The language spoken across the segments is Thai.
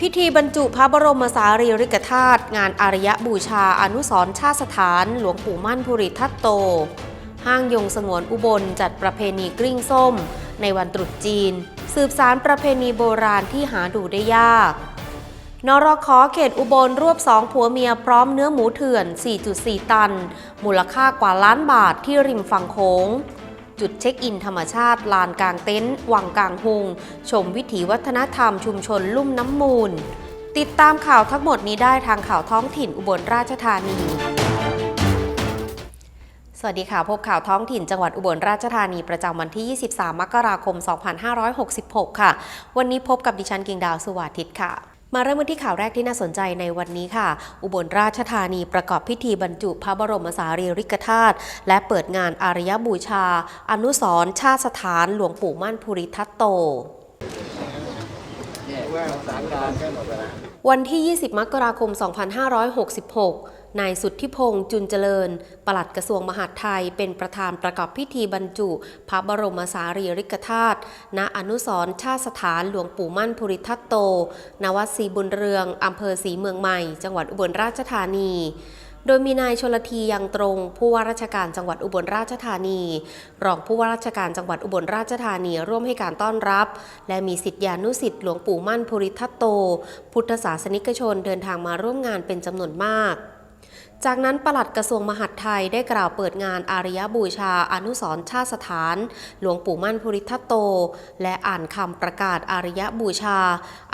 พิธีบรรจุพระบรมสารีริกธาตุงานอารยบูชาอนุสรชาติสถาน หลวงปู่มั่นภูริทัตโต ห้างยงสงวนอุบลจัดประเพณีกลิ้งส้ม ในวันตรุษจีน สืบสารประเพณีโบราณที่หาดูได้ยาก นรขอเขตอุบลรวบสองผัวเมียพร้อมเนื้อหมูเถื่อน 4.4 ตัน มูลค่ากว่าล้านบาทที่ริมฝั่งโขง จุดเช็คอินธรรมชาติ ลานกลางเต็นท์วังกลางหงชมวิถีวัฒนธรรมชุมชนลุ่มน้ำมูล ติดตามข่าวทั้งหมดนี้ได้ทางข่าวท้องถิ่นอุบลราชธานีสวัสดีค่ะ พบข่าวท้องถิ่นจังหวัดอุบลราชธานีประจำวันที่ 23 มกราคม 2566 ค่ะ วันนี้พบกับดิฉันกิ่งดาวสุวาทิตค่ะ มาเริ่มกันที่ข่าวแรกที่น่าสนใจในวันนี้ค่ะ อุบลราชธานีประกอบพิธีบรรจุพระบรมสารีริกธาตุและเปิดงานอารยบูชา อนุสรชาติสถานหลวงปู่มั่นภูริทัตโตวันที่ 20 มกราคม 2566 นายสุทธิพงษ์จุนเจริญ ปลัดกระทรวงมหาดไทย เป็นประธานประกอบพิธีบรรจุ พระบรมสารีริกธาตุ ณ อนุสรณ์ชาติสถานหลวงปู่มั่นภูริทัตโตณวัดศรีบุญเรือง อำเภอศรีเมืองใหม่ จังหวัดอุบลราชธานีโดยมีนายชลทียังตรง ผู้ว่าราชการจังหวัดอุบลราชธานี รองผู้ว่าราชการจังหวัดอุบลราชธานีร่วมให้การต้อนรับ และมีสิทธิานุสิทธิ์หลวงปู่มั่นภูริทัตโต พุทธศาสนิกชนเดินทางมาร่วมงานเป็นจำนวนมาก จากนั้นปลัดกระทรวงมหาดไทยได้กล่าวเปิดงานอารยบูชาอนุสรชาติสถาน หลวงปู่มั่นภูริทัตโต และอ่านคำประกาศอารยบูชา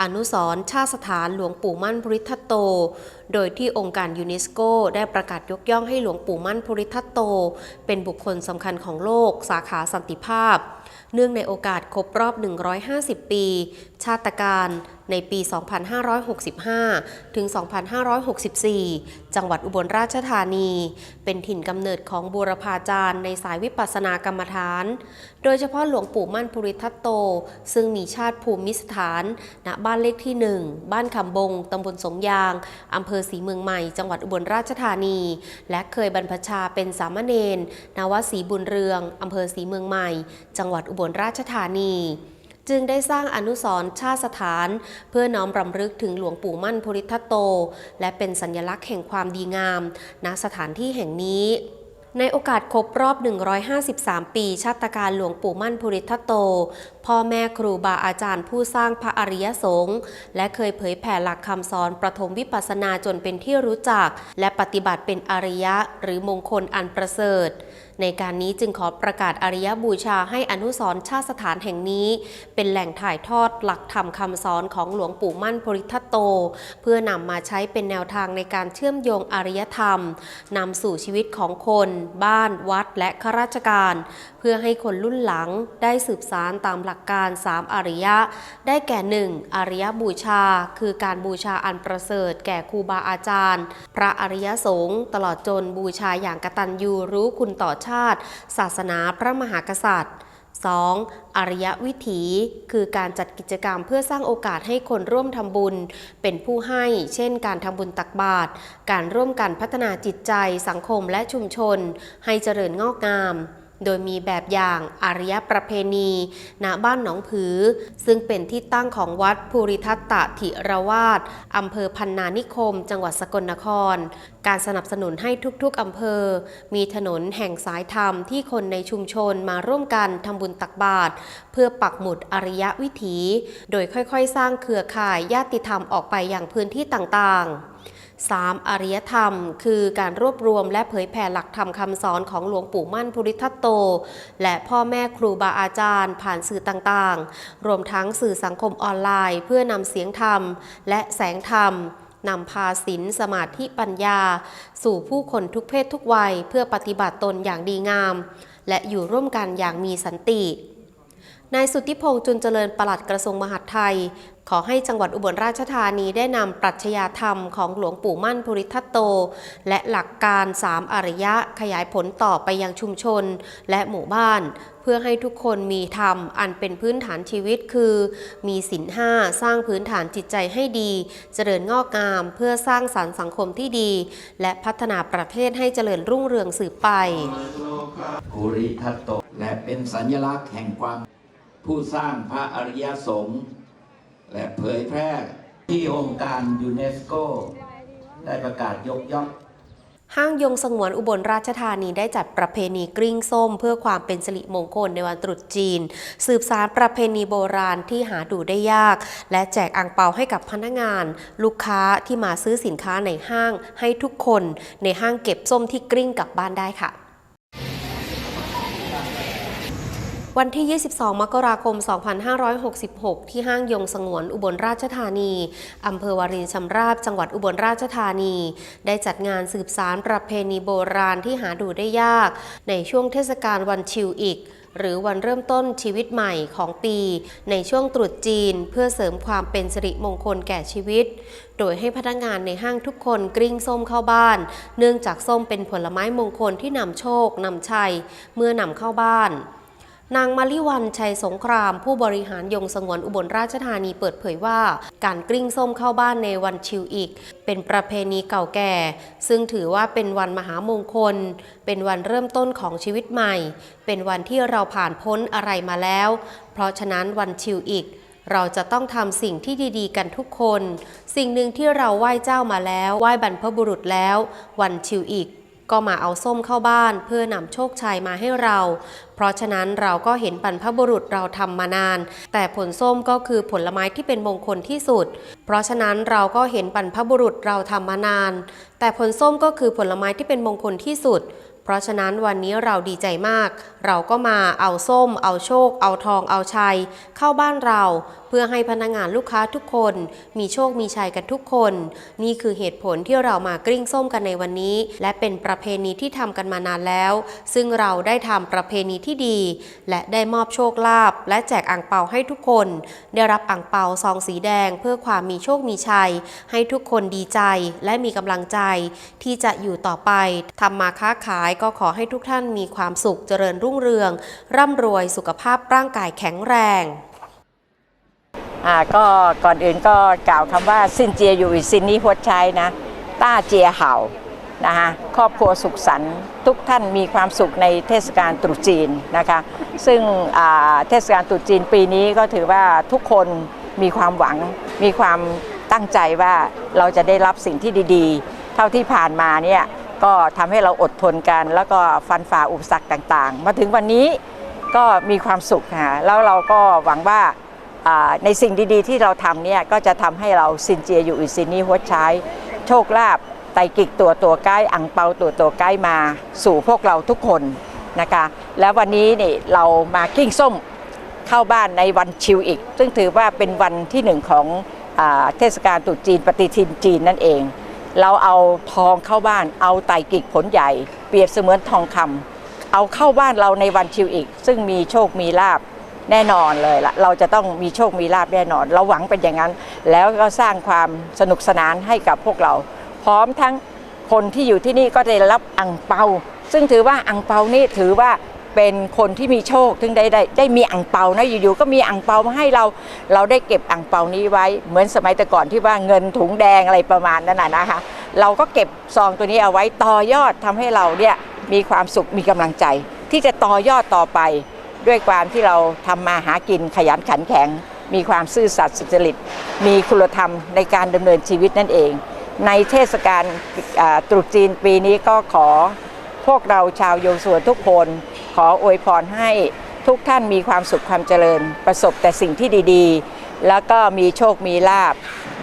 อนุสรชาติสถานหลวงปู่มั่นภูริทัตโต โดยที่องค์การยูเนสโกได้ประกาศยกย่องให้หลวงปู่มั่นภูริทัตโต เป็นบุคคลสำคัญของโลก สาขาสันติภาพ เนื่องในโอกาสครบรอบ 150 ปี ชาตการ ในปี 2565 ถึง 2564 จังหวัดอุบลราชธานี เป็นถิ่นกำเนิดของบูรพาจารย์ในสายวิปัสสนากรรมฐาน โดยเฉพาะหลวงปู่มั่นภูริทัตโต ซึ่งมีชาติภูมิสถาน ณ บ้านเลขที่ 1 บ้านคำบง ตำบลสงยาง อำเภอศรีเมืองใหม่ จังหวัดอุบลราชธานี และเคยบรรพชาเป็นสามเณรนวัดศรีบุญเรือง อำเภอศรีเมืองใหม่ จังหวัดอุบลราชธานี จึงได้สร้างอนุสรณ์ชาติสถาน เพื่อน้อมรำลึกถึงหลวงปู่มั่นภูริทัตโต และเป็นสัญลักษณ์แห่งความดีงามณสถานที่แห่งนี้ในโอกาสครบรอบ 153 ปี ชาติการหลวงปู่มั่นภูริทัตโต พ่อแม่ครูบาอาจารย์ผู้สร้างพระอริยสงฆ์และเคยเผยแผ่หลักคำสอนประถมวิปัสสนาจนเป็นที่รู้จัก และปฏิบัติเป็นอริยะหรือมงคลอันประเสริฐ ในการนี้จึงขอประกาศอริยบูชาให้อนุสรชาติสถานแห่งนี้ เป็นแหล่งถ่ายทอดหลักธรรมคำสอนของหลวงปู่มั่นภูริทัตโต เพื่อนำมาใช้เป็นแนวทางในการเชื่อมโยงอารยธรรมนำสู่ชีวิตของคน บ้าน วัด และข้าราชการ พื่อให้คนรุ่นหลังได้สืบสารตามหลักการ 3 อริยะ ได้แก่ 1. อริยบูชา คือการบูชาอันประเสริฐ แก่ครูบาอาจารย์ พระอริยสงฆ์ตลอดจนบูชาอย่างกตัญญูรู้คุณต่อชาติ ศาสนาพระมหากษัตริย์ 2. อริยวิถี คือการจัดกิจกรรมเพื่อสร้างโอกาสให้คนร่วมทำบุญ เป็นผู้ให้ เช่น การทำบุญตักบาตร การร่วมกันพัฒนาจิตใจ สังคมและชุมชน ให้เจริญงอกงาม โดยมีแบบอย่างอารยประเพณีณบ้านหนองผือ ซึ่งเป็นที่ตั้งของวัดภูริทัตตถิรวาสอำเภอพันนานิคม จังหวัดสกลนคร การสนับสนุนให้ทุกๆอำเภอ มีถนนแห่งสายธรรมที่คนในชุมชนมาร่วมกันทำบุญตักบาตรเพื่อปักหมุดอริยวิถี โดยค่อยๆ สร้างเครือข่ายญาติธรรมออกไปอย่างพื้นที่ต่างๆ 3. อริยธรรม คือการรวบรวมและเผยแผ่หลักธรรมคำสอนของหลวงปู่มั่นภูริทัตโต และพ่อแม่ครูบาอาจารย์ ผ่านสื่อต่างๆ รวมทั้งสื่อสังคมออนไลน์ เพื่อนำเสียงธรรม และแสงธรรมนำพาศีลสมาธิปัญญา สู่ผู้คนทุกเพศทุกวัย เพื่อปฏิบัติตนอย่างดีงาม และอยู่ร่วมกันอย่างมีสันตินายสุทธิพงษ์จุนเจริญปลัดกระทรวงมหาดไทย ขอให้จังหวัดอุบลราชธานีได้นำปรัชญาธรรมของหลวงปู่มั่นภูริทัตโต และหลักการ3อริยะขยายผลต่อไปยังชุมชนและหมู่บ้าน เพื่อให้ทุกคนมีธรรมอันเป็นพื้นฐานชีวิตคือ มีศีลห้าสร้างพื้นฐานจิตใจให้ดี เจริญงอกงามเพื่อสร้างสรรค์สังคมที่ดี และพัฒนาประเทศให้เจริญรุ่งเรืองสืบไปภูริทัตโตและเป็นสัญลักษณ์แห่งความผู้สร้างพระอริยสงฆ์ และเผยแพร่ที่องค์การยูเนสโกได้ประกาศยกย่องห้างยงสงวนอุบลราชธานีได้จัดประเพณีกลิ้งส้ม เพื่อความเป็นสิริมงคลในวันตรุษจีน สืบสารประเพณีโบราณที่หาดูได้ยาก และแจกอ่างเปาให้กับพนักงาน ลูกค้าที่มาซื้อสินค้าในห้างให้ทุกคน ในห้างเก็บส้มที่กลิ้งกลับบ้านได้ค่ะ วันที่ 22 มกราคม 2566 ที่ห้างยงสงวนอุบลราชธานี อำเภอวารินชำราบ จังหวัดอุบลราชธานี ได้จัดงานสืบสารประเพณีโบราณที่หาดูได้ยาก ในช่วงเทศกาลวันชิวอีกหรือวันเริ่มต้นชีวิตใหม่ของปี ในช่วงตรุษจีน เพื่อเสริมความเป็นสิริมงคลแก่ชีวิต โดยให้พนักงานในห้างทุกคนกลิ้งส้มเข้าบ้าน เนื่องจากส้มเป็นผลไม้มงคลที่นำโชคนำชัย เมื่อนำเข้าบ้าน นางมาริวันชัยสงคราม ผู้บริหารยงสงวนอุบลราชธานีเปิดเผยว่า การกลิ้งส้มเข้าบ้านในวันชิวอีก เป็นประเพณีเก่าแก่ ซึ่งถือว่าเป็นวันมหามงคล เป็นวันเริ่มต้นของชีวิตใหม่ เป็นวันที่เราผ่านพ้นอะไรมาแล้ว เพราะฉะนั้นวันชิวอีกเราจะต้องทำสิ่งที่ดีๆ กันทุกคน สิ่งหนึ่งที่เราไหว้เจ้ามาแล้ว ไหว้บรรพบุรุษแล้ว วันชิวอีก ก็มาเอาส้มเข้าบ้านเพื่อนำโชคชัยมาให้เรา เพราะฉะนั้นเราก็เห็นบรรพบุรุษเราทำมานาน แต่ผลส้มก็คือผลไม้ที่เป็นมงคลที่สุด เพราะฉะนั้นเราก็เห็นบรรพบุรุษเราทำมานาน แต่ผลส้มก็คือผลไม้ที่เป็นมงคลที่สุด เพราะฉะนั้นวันนี้เราดีใจมาก เราก็มาเอาส้ม เอาโชค เอาทอง เอาชัย เข้าบ้านเรา พื่อให้พนักงานลูกค้าทุกคน มีโชคมีชัยกันทุกคน นี่คือเหตุผลที่เรามากริ้งส้มกันในวันนี้ และเป็นประเพณีที่ทำกันมานานแล้ว ซึ่งเราได้ทำประเพณีที่ดี และได้มอบโชคลาภและแจกอ่างเปาให้ทุกคน ได้รับอ่างเปาซองสีแดง เพื่อความมีโชคมีชัย ให้ทุกคนดีใจและมีกำลังใจ ที่จะอยู่ต่อไปทำมาค้าขายก็ขอให้ทุกท่านมีความสุขเจริญรุ่งเรือง ร่ำรวยสุขภาพร่างกายแข็งแรง อ่าก็ก่อนอื่นก็กล่าวคำว่าซินเจียอยู่อีซินนี้หัวใจนะ ต้าเจียเห่านะคะครอบครัวสุขสันต์ทุกท่านมีความสุขในเทศกาลตรุษจีนนะคะซึ่งเทศกาลตรุษจีนปีนี้ก็ถือว่าทุกคนมีความหวัง มีความตั้งใจว่าเราจะได้รับสิ่งที่ดีๆ เท่าที่ผ่านมาเนี่ยก็ทำให้เราอดทนกัน แล้วก็ฟันฝ่าอุปสรรคต่างๆ มาถึงวันนี้ก็มีความสุขค่ะแล้วเราก็หวังว่า ในสิ่งดีๆ ที่เราทำเนี่ยก็จะทำให้เราซินเจียอยู่อิซินี่หัวใช้โชคลาภไตกิกตัวตัวใกล้อังเปาตัวตัวใกล้มาสู่พวกเราทุกคนนะคะ แล้ววันนี้นี่เรามากิ้งส้มเข้าบ้านในวันชิวอีก ซึ่งถือว่าเป็นวันที่หนึ่งของอเทศกาลตรุษจีนปฏิทินจีนนั่นเอง เราเอาทองเข้าบ้านเอาไตกิกผลใหญ่ เปรียบเสมือนทองคำเอาเข้าบ้านเราในวันชิวอีก ซึ่งมีโชคมีลาบ แน่นอนเลยละเราจะต้องมีโชคมีลาบแน่นอน เราหวังเป็นอย่างนั้น แล้วก็สร้างความสนุกสนานให้กับพวกเรา พร้อมทั้งคนที่อยู่ที่นี่ก็ได้รับอังเปา ซึ่งถือว่าอังเปานี่ถือว่าเป็นคนที่มีโชคถึงได้ได้ได้มีอังเปานะอยู่ๆก็มีอังเปามาให้เราเราได้เก็บอังเปานี้ไว้ เหมือนสมัยแต่ก่อนที่ว่าเงินถุงแดงอะไรประมาณนั้นนะนะคะ เราก็เก็บซองตัวนี้เอาไว้ต่อยอดทำให้เราเนี่ยมีความสุขมีกำลังใจ ที่จะต่อยอดต่อไป ด้วยความที่เราทำมาหากินขยันขันแข็ง มีความซื่อสัตย์สุจริต มีคุณธรรมในการดำเนินชีวิตนั่นเอง ในเทศกาลตรุษจีนปีนี้ก็ขอพวกเราชาวโยสวนทุกคน ขออวยพรให้ทุกท่านมีความสุขความเจริญ ประสบแต่สิ่งที่ดีๆ แล้วก็มีโชคมีลาบ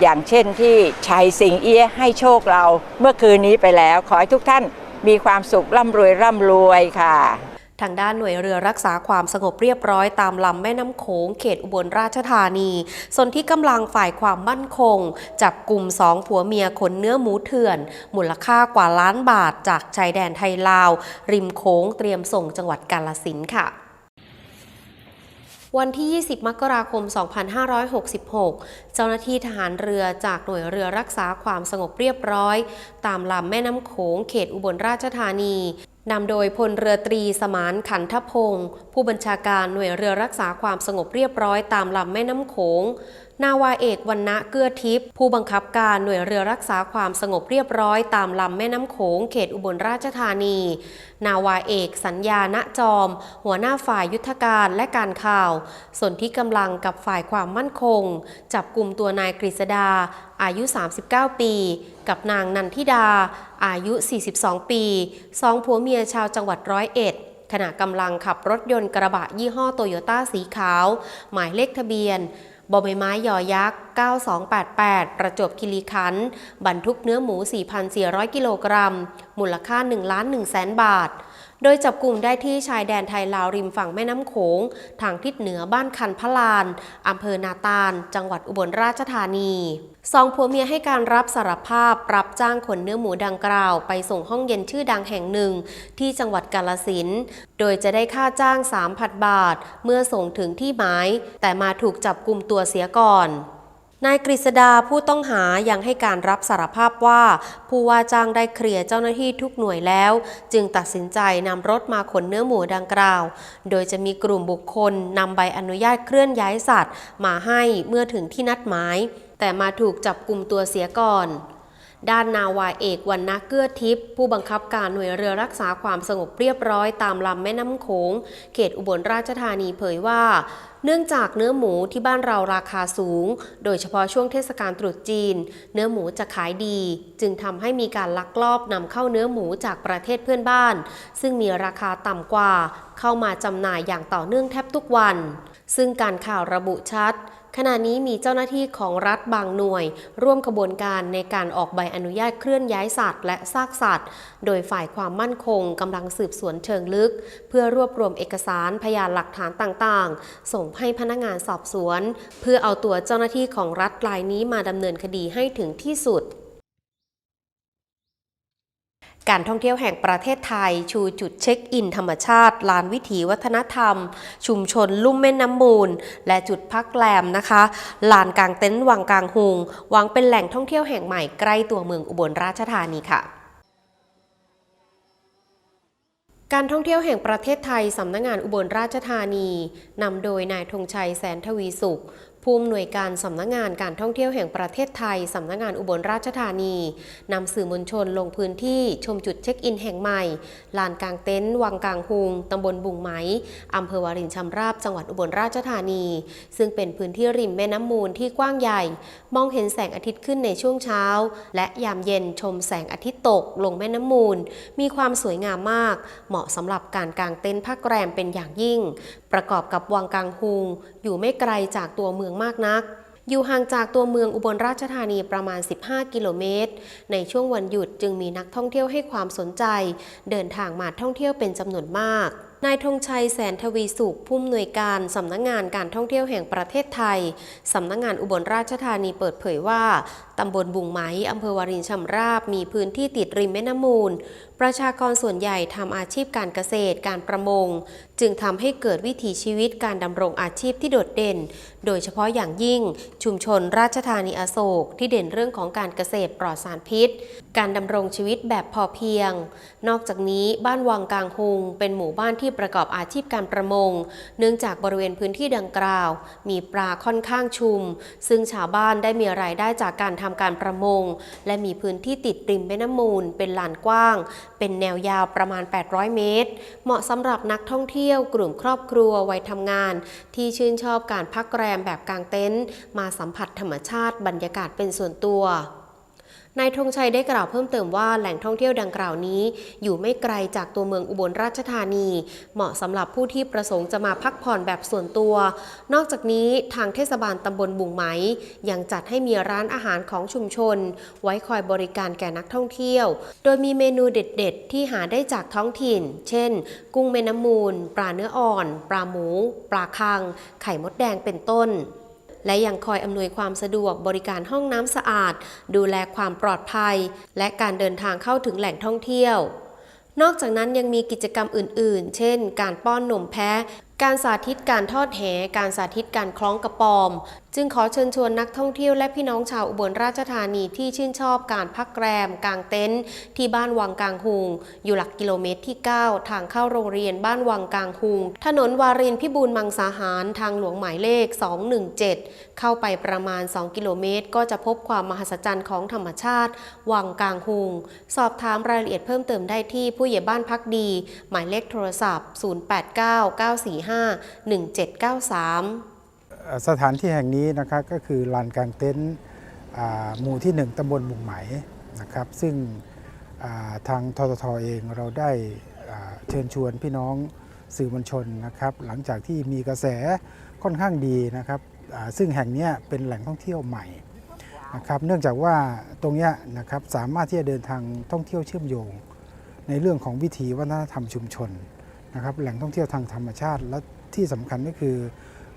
อย่างเช่นที่ชัยสิงเอี้ยให้โชคเราเมื่อคืนนี้ไปแล้ว ขอให้ทุกท่านมีความสุขร่ำรวยร่ำรวยค่ะ ทางด้านหน่วยเรือรักษาความสงบเรียบร้อยตามลำแม่น้ำโขงเขตอุบลราชธานีส่วนที่กำลังฝ่ายความมั่นคง จับกลุ่มสองผัวเมียขนเนื้อหมูเถื่อน มูลค่ากว่าล้านบาทจากชายแดนไทยลาว ริมโขงเตรียมส่งจังหวัดกาลสินค่ะวันที่ 20 มกราคม 2566 เจ้าหน้าที่ทหารเรือจากหน่วยเรือรักษาความสงบเรียบร้อย ตามลำแม่น้ำโขงเขตอุบลราชธานี นำโดยพลเรือตรีสมานขันทพงศ์ผู้บัญชาการหน่วยเรือรักษาความสงบเรียบร้อยตามลำแม่น้ำโขง นาวาเอกวันณะเกื้อทิพย์ผู้บังคับการหน่วยเรือรักษาความสงบเรียบร้อยตามลำแม่น้ำโขงเขตอุบลราชธานี นาวาเอกสัญญาณจอม หัวหน้าฝ่ายยุทธการและการข่าว ส่วนที่กำลังกับฝ่ายความมั่นคง จับกลุ่มตัวนายกฤษดา อายุ 39 ปี กับนางนันทิดา อายุ 42 ปีสองผัวเมียชาวจังหวัดร้อยเอ็ดขณะกำลังขับรถยนต์กระบะยี่ห้อโตโยต้าสีขาว หมายเลขทะเบียน บอใบไม้ยอยักษ์ 9288 ประจวบคีรีขันธ์บรรทุกเนื้อหมู 4,400 กิโลกรัม มูลค่า 1 ล้าน1แสนบาท โดยจับกลุ่มได้ที่ชายแดนไทยลาวริมฝั่งแม่น้ำโขง ทางทิศเหนือบ้านคันพลานอำเภอนาตาล จังหวัดอุบลราชธานีสองผัวเมียให้การรับสารภาพรับจ้างขนเนื้อหมูดังกล่าว ไปส่งห้องเย็นชื่อดังแห่งหนึ่ง ที่จังหวัดกาลสินโดยจะได้ค่าจ้าง 3,000 บาท เมื่อส่งถึงที่หมาย แต่มาถูกจับกลุ่มตัวเสียก่อน นายกฤษดาผู้ต้องหายังให้การรับสารภาพว่า ผู้ว่าจ้างได้เคลียร์เจ้าหน้าที่ทุกหน่วยแล้ว จึงตัดสินใจนำรถมาขนเนื้อหมูดังกล่าว โดยจะมีกลุ่มบุคคลนำใบอนุญาตเคลื่อนย้ายสัตว์ มาให้เมื่อถึงที่นัดหมาย แต่มาถูกจับกลุ่มตัวเสียก่อนด้านนาวาเอกวันนักเกื้อทิพย์ผู้บังคับการหน่วยเรือรักษาความสงบเรียบร้อยตามลำแม่น้ำโขง เขตอุบลราชธานีเผยว่า เนื่องจากเนื้อหมูที่บ้านเราราคาสูง โดยเฉพาะช่วงเทศกาลตรุษจีน เนื้อหมูจะขายดี จึงทำให้มีการลักลอบนำเข้าเนื้อหมูจากประเทศเพื่อนบ้าน ซึ่งมีราคาต่ำกว่า เข้ามาจำหน่ายอย่างต่อเนื่องแทบทุกวัน ซึ่งการข่าวระบุชัด ขณะนี้มีเจ้าหน้าที่ของรัฐบางหน่วย ร่วมขบวนการในการออกใบอนุญาตเคลื่อนย้ายสัตว์และซากสัตว์ โดยฝ่ายความมั่นคงกำลังสืบสวนเชิงลึก เพื่อรวบรวมเอกสารพยานหลักฐานต่างๆ ส่งให้พนักงานสอบสวน เพื่อเอาตัวเจ้าหน้าที่ของรัฐรายนี้มาดำเนินคดีให้ถึงที่สุด การท่องเที่ยวแห่งประเทศไทย ชูจุดเช็คอินธรรมชาติ ลานวิถีวัฒนธรรม ชุมชนลุ่มแม่น้ำมูล และจุดพักแรมนะคะ ลานกลางเต็นท์วังกลางหุงหวังเป็นแหล่งท่องเที่ยวแห่งใหม่ใกล้ตัวเมืองอุบลราชธานีค่ะการท่องเที่ยวแห่งประเทศไทย สำนักงงานอุบลราชธานี นำโดยนายธงชัยแสนทวีสุข ผู้อำนวยการสำนักงงานการท่องเที่ยวแห่งประเทศไทย สำนักงงานอุบลราชธานีนำสื่อมวลชนลงพื้นที่ชมจุดเช็คอินแห่งใหม่ ลานกลางเต็นท์วังกลางหุงตำบลบุงไหมอำเภอวารินชำราบจังหวัดอุบลราชธานี ซึ่งเป็นพื้นที่ริมแม่น้ำมูลที่กว้างใหญ่ มองเห็นแสงอาทิตย์ขึ้นในช่วงเช้า และยามเย็นชมแสงอาทิตย์ตกลงแม่น้ำมูล มีความสวยงามมาก เหมาะสำหรับการกางเต็นท์พักแรมเป็นอย่างยิ่ง ประกอบกับวังกลางหุงอยู่ไม่ไกลจากตัวเมืองมากนัก อยู่ห่างจากตัวเมืองอุบลราชธานีประมาณ 15 กิโลเมตร ในช่วงวันหยุดจึงมีนักท่องเที่ยวให้ความสนใจ เดินทางมาท่องเที่ยวเป็นจำนวนมากนายธงชัยแสนทวีสุขผู้อำนวยการสำนักงงานการท่องเที่ยวแห่งประเทศไทย สำนักงงานอุบลราชธานีเปิดเผยว่า ตำบลบุงไหมอำเภอวารินชำราบมีพื้นที่ติดริมแม่น้ำมูล ประชากรส่วนใหญ่ทำอาชีพการเกษตร การประมง จึงทำให้เกิดวิถีชีวิตการดำรงอาชีพที่โดดเด่น โดยเฉพาะอย่างยิ่ง ชุมชนราชธานีอโศกที่เด่นเรื่องของการเกษตรปลอดสารพิษ การดำรงชีวิตแบบพอเพียง นอกจากนี้บ้านวังกลางหุง เป็นหมู่บ้านที่ประกอบอาชีพการประมง เนื่องจากบริเวณพื้นที่ดังกล่าว มีปลาค่อนข้างชุม ซึ่งชาวบ้านได้มีรายได้จากการทำการประมง และมีพื้นที่ติดริมแม่น้ำมูล เป็นลานกว้าง เป็นแนวยาวประมาณ 800 เมตร เหมาะสำหรับนักท่องเที่ยวกลุ่มครอบครัววัยทำงาน ที่ชื่นชอบการพักแรมแบบกลางเต็นท์มาสัมผัสธรรมชาติบรรยากาศเป็นส่วนตัว นายธงชัยได้กล่าวเพิ่มเติมว่าแหล่งท่องเที่ยวดังกล่าวนี้ อยู่ไม่ไกลจากตัวเมืองอุบลราชธานี เหมาะสำหรับผู้ที่ประสงค์จะมาพักผ่อนแบบส่วนตัว นอกจากนี้ทางเทศบาลตำบลบุงไหม ยังจัดให้มีร้านอาหารของชุมชน ไว้คอยบริการแก่นักท่องเที่ยว โดยมีเมนูเด็ด ๆ ที่หาได้จากท้องถิ่น เช่น กุ้งแม่น้ำมูล ปลาเนื้ออ่อน ปลาหมู ปลาคัง ไข่มดแดงเป็นต้น และยังคอยอำนวยความสะดวกบริการห้องน้ำสะอาด ดูแลความปลอดภัย และการเดินทางเข้าถึงแหล่งท่องเที่ยวนอกจากนั้นยังมีกิจกรรมอื่น ๆ เช่น การป้อนนมแพะ การสาธิตการทอดแห การสาธิตการคล้องกระปอม จึงขอเชิญชวนนักท่องเที่ยวและพี่น้องชาวอุบลราชธานีที่ชื่นชอบการพักแรม กางเต็นท์ที่บ้านวังกลางหุง อยู่หลักกิโลเมตรที่ 9 ทางเข้าโรงเรียนบ้านวังกลางหุง ถนนวารินพิบูลมังสาหาร ทางหลวงหมายเลข 217 เข้าไปประมาณ 2 กิโลเมตร ก็จะพบความมหัศจรรย์ของธรรมชาติ วังกลางหุง สอบถามรายละเอียดเพิ่มเติมได้ที่ผู้ใหญ่บ้านพักดี หมายเลขโทรศัพท์1793 สถานที่แห่งนี้นะครับก็คือลานกลางเต็นท์หมู่ที่ 1ตำบลบุงไหมนะครับ ซึ่งทางทททเองเราได้เชิญชวนพี่น้องสื่อมวลชนนะครับ หลังจากที่มีกระแสค่อนข้างดีนะครับซึ่งแห่งนี้เป็นแหล่งท่องเที่ยวใหม่นะครับเนื่องจากว่าตรงนี้นะครับสามารถที่จะเดินทางท่องเที่ยวเชื่อมโยง ในเรื่องของวิถีวัฒนธรรมชุมชน นะครับแหล่งท่องเที่ยวทางธรรมชาติ และที่สำคัญก็คือ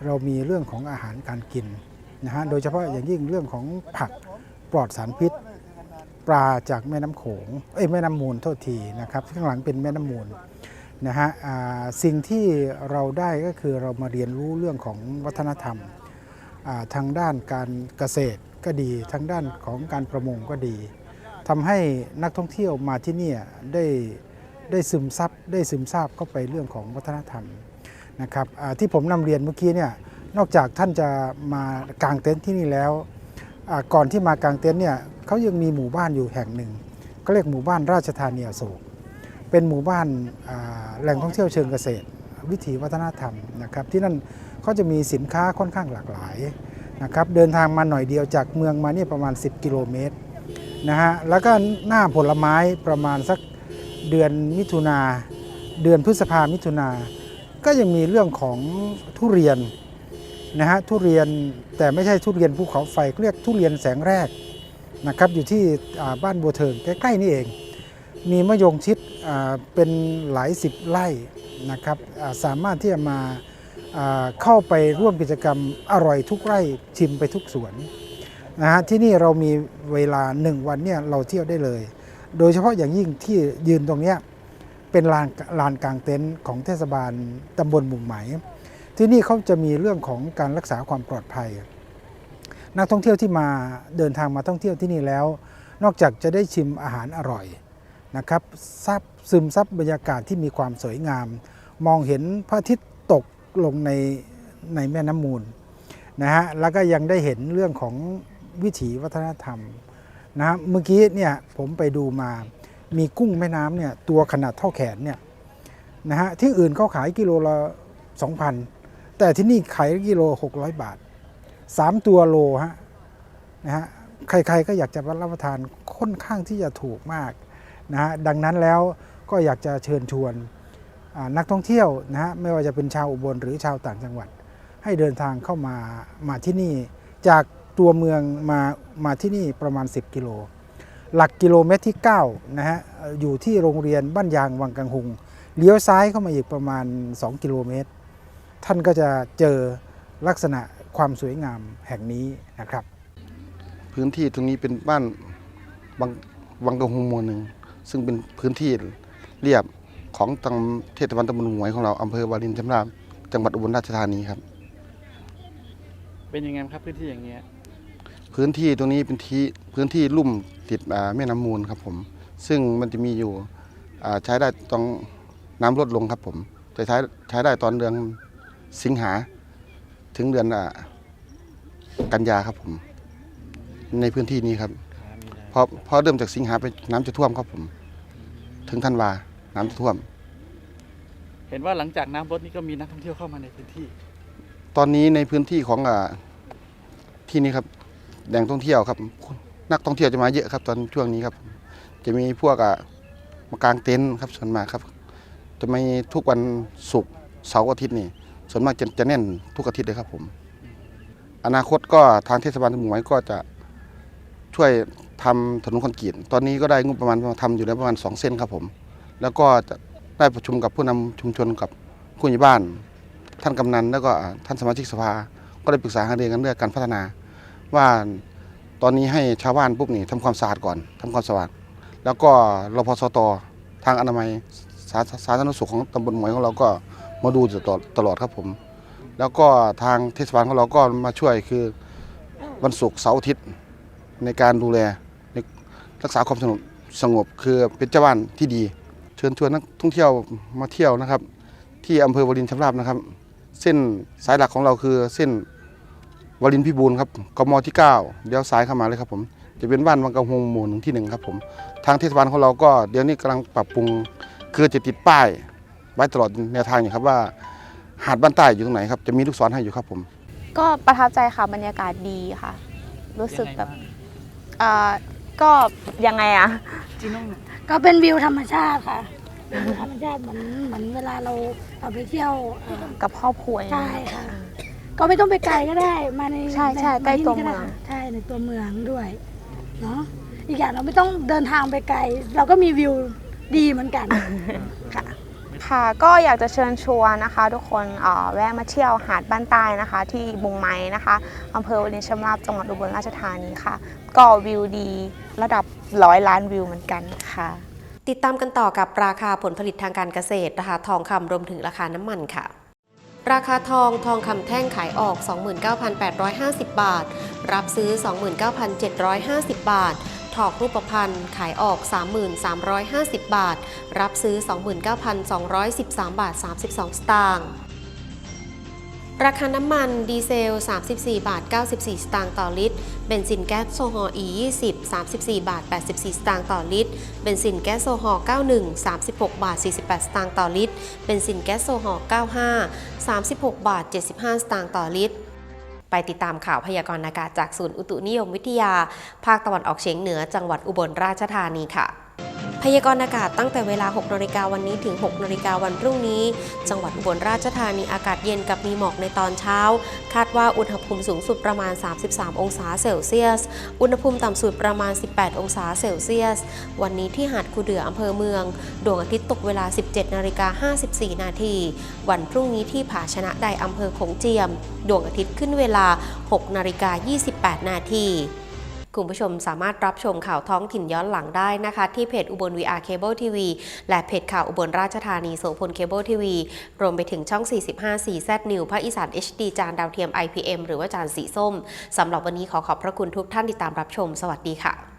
เรามีเรื่องของอาหารการกินนะฮะโดยเฉพาะอย่างยิ่งเรื่องของผักปลอดสารพิษ ปลาจากแม่น้ำโขงเอ้ยแม่น้ำมูลโทษทีนะครับข้างหลังเป็นแม่น้ำมูลนะฮะสิ่งที่เราได้ก็คือเรามาเรียนรู้เรื่องของวัฒนธรรมทางด้านการเกษตรก็ดีทางด้านของการประมงก็ดีทำให้นักท่องเที่ยวมาที่นี่ได้ ได้ซึมซับได้ซึมซาบเข้าไปเรื่องของวัฒนธรรมนะครับที่ผมนำเรียนเมื่อกี้เนี่ยนอกจากท่านจะมากางเต็นท์ที่นี่แล้วก่อนที่มากางเต็นท์เนี่ยเขายังมีหมู่บ้านอยู่แห่งหนึ่งก็เรียกหมู่บ้านราชธานีอโศกเป็นหมู่บ้านแหล่งท่องเที่ยวเชิงเกษตร วิถีวัฒนธรรมนะครับที่นั่นเขาจะมีสินค้าค่อนข้างหลากหลายนะครับเดินทางมาหน่อยเดียวจากเมืองมาเนี่ยประมาณ 10 กิโลเมตรนะฮะแล้วก็หน้าผลไม้ประมาณสัก เดือนมิถุนาเดือนพฤษภามิถุนาก็ยังมีเรื่องของทุเรียนนะฮะทุเรียนแต่ไม่ใช่ทุเรียนภูเขาไฟเรียกทุเรียนแสงแรกนะครับอยู่ที่บ้านบัวเทิงใกล้ๆนี่เอง มีมะยงชิดเป็นหลายสิบไร่นะครับสามารถที่จะมาอ่าเข้าไปร่วมกิจกรรมอร่อยทุกไร่ชิมไปทุกสวนนะฮะที่นี่เรามีเวลาหนึ่งวันเนี่ยเราเที่ยวได้เลย โดยเฉพาะอย่างยิ่งที่ยืนตรงนี้เป็นลานลานกลางเต็นท์ของเทศบาลตำบลบุงไหม ที่นี่เขาจะมีเรื่องของการรักษาความปลอดภัย นักท่องเที่ยวที่มาเดินทางมาท่องเที่ยวที่นี่แล้ว นอกจากจะได้ชิมอาหารอร่อยนะครับซับซึมซับบรรยากาศที่มีความสวยงาม มองเห็นพระอาทิตย์ตกลงในในแม่น้ำมูลนะฮะแล้วก็ยังได้เห็นเรื่องของวิถีวัฒนธรรม นะฮะเมื่อกี้เนี่ยผมไปดูมามีกุ้งแม่น้ำเนี่ยตัวขนาดเท่าแขนเนี่ยนะฮะที่อื่นเขาขายกิโลละ 2,000 แต่ที่นี่ขายกิโล 600 บาท 3 ตัวโลฮะนะฮะใครๆก็อยากจะรับประทานค่อนข้างที่จะถูกมากนะฮะดังนั้นแล้วก็อยากจะเชิญชวนนักท่องเที่ยวนะฮะไม่ว่าจะเป็นชาวอุบลหรือชาวต่างจังหวัด ให้เดินทางเข้ามามาที่นี่จาก ตัวเมืองมามาที่นี่ประมาณ 10 กิโล หลักกิโลเมตรที่9นะฮะเอ่ออยู่ที่โรงเรียนบ้านยางวังกังหุงเลี้ยวซ้ายเข้ามาอีกประมาณ 2 กิโลเมตร ท่านก็จะเจอลักษณะความสวยงามแห่งนี้นะครับ พื้นที่ตรงนี้เป็นบ้านวังวังกระหงหมู่หนึ่ง ซึ่งเป็นพื้นที่เรียบของทางเทศบาลตำบลหวยของเราอำเภอวารินชำราบจังหวัดอุบลราชธานีครับ เป็นยังไงครับพื้นที่อย่างเงี้ย พื้นที่ตรงนี้เป็นที่พื้นที่ลุ่มติดอ่าแม่น้ำมูลครับผม ซึ่งมันจะมีอยู่อ่าใช้ได้ตอนน้ำลดลงครับผม จะใช้ใช้ได้ตอนเดือนสิงหาถึงเดือนอ่ากันยาครับผม ในพื้นที่นี้ครับพอพอเริ่มจากสิงหาไปน้ำจะท่วมครับผม ถึงธันวาน้ำจะท่วม เห็นว่าหลังจากน้ำลดนี่ก็มีนักท่องเที่ยวเข้ามาในพื้นที่ ตอนนี้ในพื้นที่ของอ่าที่นี้ครับ แหล่งท่องเที่ยวครับ นักท่องเที่ยวจะมาเยอะครับตอนช่วงนี้ครับ จะมีพวกอะมากางเต็นท์ครับส่วนมากครับ จะมีทุกวันศุกร์เสาร์อาทิตย์นี่ ส่วนมากจะจะแน่นทุกอาทิตย์เลยครับผม อนาคตก็ทางเทศบาลตำบลหมวยก็จะช่วยทำถนนคอนกรีตตอนนี้ก็ได้งบประมาณทำอยู่แล้วประมาณสองเส้นครับผม แล้วก็จะได้ประชุมกับผู้นำชุมชนกับผู้ใหญ่บ้าน ท่านกำนันแล้วก็ท่านสมาชิกสภา ก็ได้ปรึกษาหารือกันเรื่องการพัฒนา ว่าตอนนี้ให้ชาวบ้านปุ๊บนี่ทำความสะอาดก่อนทำความสะอาดแล้วก็รพสตทางอนามัยสาสาธารณสุขของตำบลหมวยของเราก็มาดูตลอดตลอดครับผม แล้วก็ทางเทศบาลของเราก็มาช่วยคือวันศุกร์เสาร์อาทิตย์ในการดูแลในรักษาความสงบสงบคือเป็นเจ้าบ้านที่ดี เชิญชวนนักท่องเที่ยวมาเที่ยวนะครับ ที่อำเภอวรินชำราบนะครับ เส้นสายหลักของเราคือเส้น วารินพิบูลครับกมที่9เลี้ยวซ้ายเข้ามาเลยครับผมจะเป็นบ้านวังกระหงหมู่หนึ่งที่หนึ่งครับผมทางเทศบาลของเราก็เดี๋ยวนี้กำลังปรับปรุงคือจะติดป้ายไว้ตลอดแนวทางอยู่ครับว่า หาดบ้านใต้อยู่ตรงไหนครับจะมีลูกศรให้อยู่ครับผม ก็ประทับใจค่ะบรรยากาศดีค่ะ รู้สึกแบบยังไงางเอ่อก็ยังไงอะจีโน่ก็เป็นวิวธรรมชาติค่ะเป็นวิวธรรมชาติเหมือนเหมือนเวลาเราเราไปเที่ยวเอ่อกับครอบครัวอย่างใช่เงี้ยค่ะ ก็ไม่ต้องไปไกลก็ได้ มาในใช่ใช่นใกล้ตัวที่นี่เมืองได้ค่ะใช่ในตัวเมืองด้วยเนาะอีกอย่างเราไม่ต้องเดินทางไปไกล เราก็มีวิวดีเหมือนกันค่ะก็อยากจะเชิญชวนนะคะ ทุกคนเอ่อแวะมาเที่ยวหาดบ้านใต้นะคะ ที่บุงไม้นะคะอำเภอวารินชำราบจังหวัดอุบลราชธานีค่ะ ก็วิวดีระดับร้อยล้านวิวเหมือนกันค่ะ ติดตามกันต่อกับราคาผลผลิตทางการเกษตรนะคะทองคำรวมถึงราคาน้ำมันค่ะ ราคาทองทองคำแท่งขายออก 29,850 บาท รับซื้อ 29,750 บาท ทองรูปพรรณขายออก 33,50 บาท รับซื้อ 29,213 บาท 32 สตางค์ ราคาน้ำมันดีเซล 34 บาท 94 สตางค์ต่อลิตร เบนซินแก๊สโซฮอล์ E20 34 บาท 84 สตางค์ต่อลิตร เบนซินแก๊สโซฮอล์ 91 36 บาท 48 สตางค์ต่อลิตร เบนซินแก๊สโซฮอล์ 95 36 บาท 75 สตางค์ต่อลิตร ไปติดตามข่าวพยากรณ์อากาศจากศูนย์อุตุนิยมวิทยา ภาคตะวันออกเฉียงเหนือจังหวัดอุบลราชธานีค่ะ พยากรณ์อากาศตั้งแต่เวลา 6นาฬิกาวันนี้ถึง 6นาฬิกาวันพรุ่งนี้ จังหวัดอุบลราชธานีอากาศเย็นกับมีหมอกในตอนเช้า คาดว่าอุณหภูมิสูงสุดประมาณ 33 องศาเซลเซียส อุณหภูมิต่ำสุดประมาณ 18 องศาเซลเซียส วันนี้ที่หาดคูเดืออำเภอเมือง ดวงอาทิตย์ตกเวลา 17นาฬิกา54 นาที วันพรุ่งนี้ที่ผาชนะใดอำเภอขงเจียม ดวงอาทิตย์ขึ้นเวลา 6นาฬิกา28 นาที คุณผู้ชมสามารถรับชมข่าวท้องถิ่นย้อนหลังได้นะคะ ที่เพจอุบล VR Cable TV และเพจข่าวอุบลราชธานีโสพลเคเบิลทีวีรวมไปถึงช่อง 45 4 Z New ภาคอีสาน HD จานดาวเทียม IPM หรือว่าจานสีส้มสำหรับวันนี้ขอขอบพระคุณทุกท่านที่ตามรับชม สวัสดีค่ะ